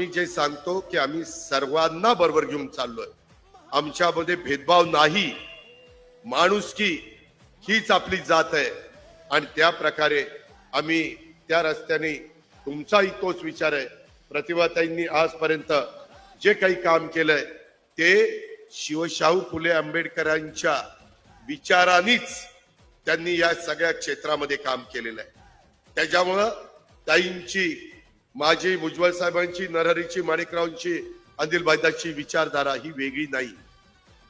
आम्ही जे सांगतो की आम्ही सर्वांना बरोबर घेऊन चाललोय. आमच्यामध्ये भेदभाव नाही. माणुसकी हीच आपली जात आहे. आणि त्या प्रकारे आम्ही त्या रस्त्याने तुमचाही तोच विचार आहे. प्रतिभाताईंनी आजपर्यंत जे काही काम केलंय ते शिवशाहू फुले आंबेडकरांच्या विचारांनीच त्यांनी या सगळ्या क्षेत्रामध्ये काम केलेलं आहे. त्याच्यामुळं ताईंची माझी भुजबळ साहेबांची नरहरीची माणिकरावांची अनिल बायदाची विचारधारा ही वेगळी नाही.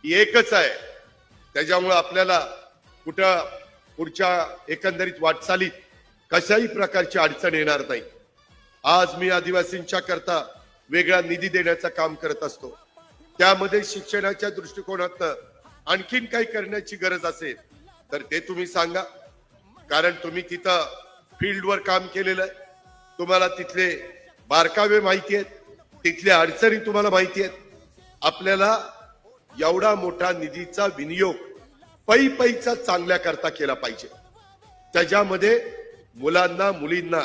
ही एकच आहे. त्याच्यामुळे आपल्याला कुठं पुढच्या एकंदरीत वाटचालीत कशाही प्रकारची अडचण येणार नाही. आज मी आदिवासींच्या करता वेगळा निधी देण्याचं काम करत असतो. त्यामध्ये शिक्षणाच्या दृष्टिकोनातनं आणखीन काही करण्याची गरज असेल तर ते तुम्ही सांगा. कारण तुम्ही तिथं फील्डवर काम केलेलं आहे. तुम्हाला तिथले बारकावे माहिती आहेत तिथल्या अडचणी तुम्हाला माहिती आहेत. आपल्याला एवढा मोठा निधीचा विनियोग पै पैचा चांगल्या करता केला पाहिजे. त्याच्यामध्ये मुलांना मुलींना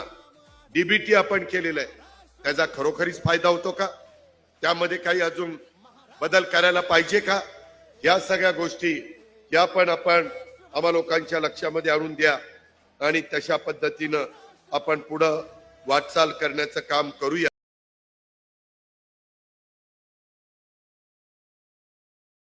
डीबीटी आपण केलेलं आहे. त्याचा खरोखरीच फायदा होतो का? त्यामध्ये काही अजून बदल करायला पाहिजे का? या सगळ्या गोष्टी या पण आपण आम्हा लोकांच्या लक्षामध्ये आणून द्या आणि तशा पद्धतीनं आपण पुढं वाटचाल करण्याचं काम करूया.